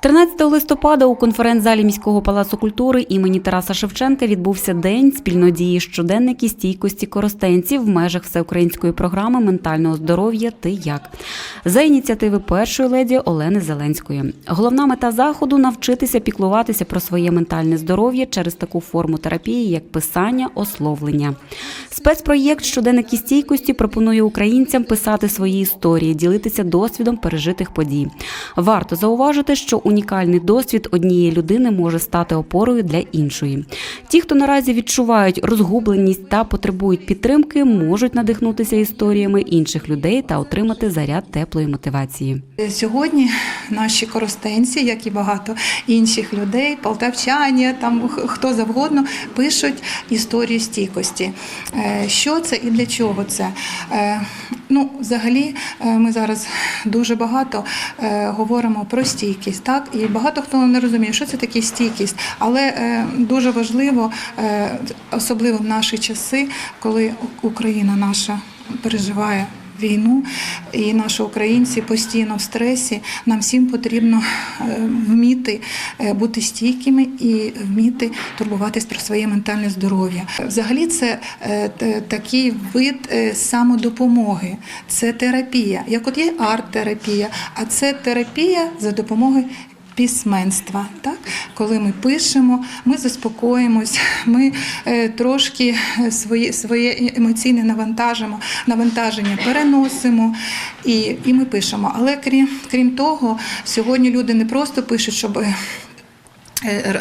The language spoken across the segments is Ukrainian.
13 листопада у конференц-залі міського палацу культури імені Тараса Шевченка відбувся день спільнодії щоденники стійкості коростенців в межах всеукраїнської програми ментального здоров'я Ти як за ініціативи першої леді Олени Зеленської. Головна мета заходу навчитися піклуватися про своє ментальне здоров'я через таку форму терапії, як писання, ословлення. Спецпроєкт щоденники стійкості пропонує українцям писати свої історії, ділитися досвідом пережитих подій. Варто зауважити, що унікальний досвід однієї людини може стати опорою для іншої. Ті, хто наразі відчувають розгубленість та потребують підтримки, можуть надихнутися історіями інших людей та отримати заряд теплої мотивації. Сьогодні наші коростенці, як і багато інших людей, полтавчані, там хто завгодно, пишуть історію стійкості. Е, Що це і для чого це? Ну, взагалі, е, ми зараз дуже багато е, говоримо про стійкість, так? І багато хто не розуміє, що це таке стійкість, але е, дуже важливо, особливо в наші часи, коли Україна наша переживає війну, і наші українці постійно в стресі. Нам всім потрібно е, вміти е, бути стійкими і вміти турбуватись про своє ментальне здоров'я. Взагалі, це е, такий вид самодопомоги, це терапія. Як от є арт-терапія, а це терапія за допомогою. Письменства, так коли ми пишемо, ми заспокоїмось, ми е, трошки е, своє, своє емоційне навантажимо, навантаження переносимо і, і ми пишемо. Але крім, крім того, сьогодні люди не просто пишуть, щоб е,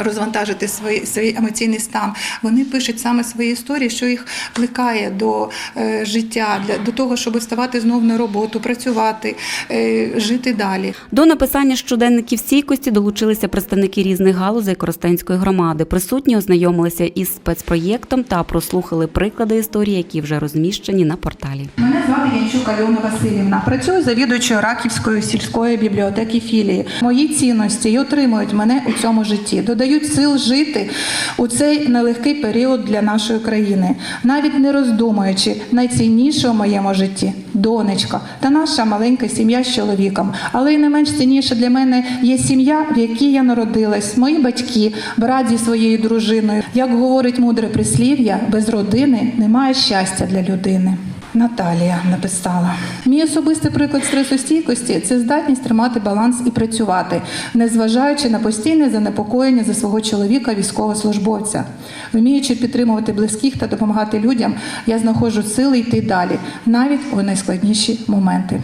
розвантажити свій, свій емоційний стан. Вони пишуть саме свої історії, що їх плекає до е, життя, для, до того, щоб вставати знов на роботу, працювати, е, жити далі. До написання щоденників стійкості долучилися представники різних галузей Коростенської громади. Присутні ознайомилися із спецпроєктом та прослухали приклади історії, які вже розміщені на порталі. Мене звати Янчук Альона Васильівна. Працюю завідувачою Раківської сільської бібліотеки філії. Мої цінності й отримують мене у цьому житті, додають сил жити у цей нелегкий період для нашої країни, навіть не роздумуючи найцінніше у моєму житті донечка та наша маленька сім'я з чоловіком. Але й не менш цінніше для мене є сім'я, в якій я народилась, мої батьки, брат зі своєю дружиною. Як говорить мудре прислів'я, без родини немає щастя для людини. Наталія написала: мій особистий приклад стресостійкості це здатність тримати баланс і працювати, незважаючи на постійне занепокоєння за свого чоловіка, військовослужбовця. Вміючи підтримувати близьких та допомагати людям, я знаходжу сили йти далі, навіть у найскладніші моменти.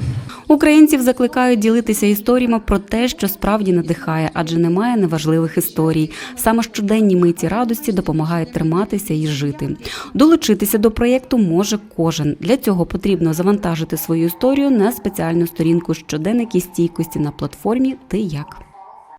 Українців закликають ділитися історіями про те, що справді надихає, адже немає неважливих історій. Саме щоденні миті радості допомагають триматися і жити. Долучитися до проєкту може кожен. Для цього потрібно завантажити свою історію на спеціальну сторінку щоденники стійкості на платформі Ти як.